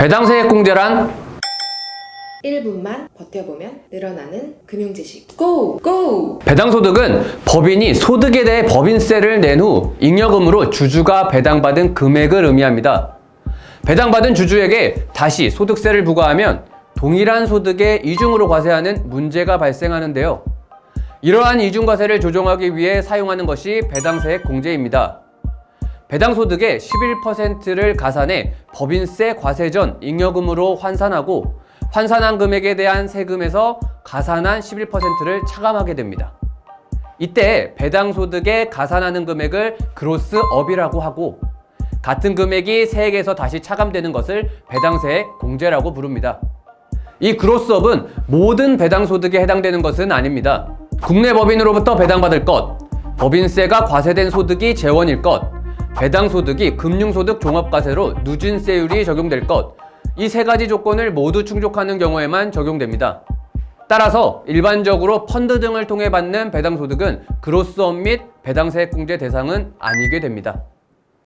배당 세액 공제란 1분만 버텨보면 늘어나는 금융 지식 고! 고! 배당소득은 법인이 소득에 대해 법인세를 낸 후 잉여금으로 주주가 배당받은 금액을 의미합니다. 배당받은 주주에게 다시 소득세를 부과하면 동일한 소득에 이중으로 과세하는 문제가 발생하는데요. 이러한 이중과세를 조정하기 위해 사용하는 것이 배당세액 공제입니다. 배당 소득의 11%를 가산해 법인세 과세 전 잉여금으로 환산하고 환산한 금액에 대한 세금에서 가산한 11%를 차감하게 됩니다. 이때 배당 소득에 가산하는 금액을 그로스업이라고 하고 같은 금액이 세액에서 다시 차감되는 것을 배당세액 공제라고 부릅니다. 이 그로스업은 모든 배당 소득에 해당되는 것은 아닙니다. 국내 법인으로부터 배당받을 것, 법인세가 과세된 소득이 재원일 것, 배당 소득이 금융소득 종합과세로 누진세율이 적용될 것, 이 세 가지 조건을 모두 충족하는 경우에만 적용됩니다. 따라서 일반적으로 펀드 등을 통해 받는 배당 소득은 그로스업 및 배당세액 공제 대상은 아니게 됩니다.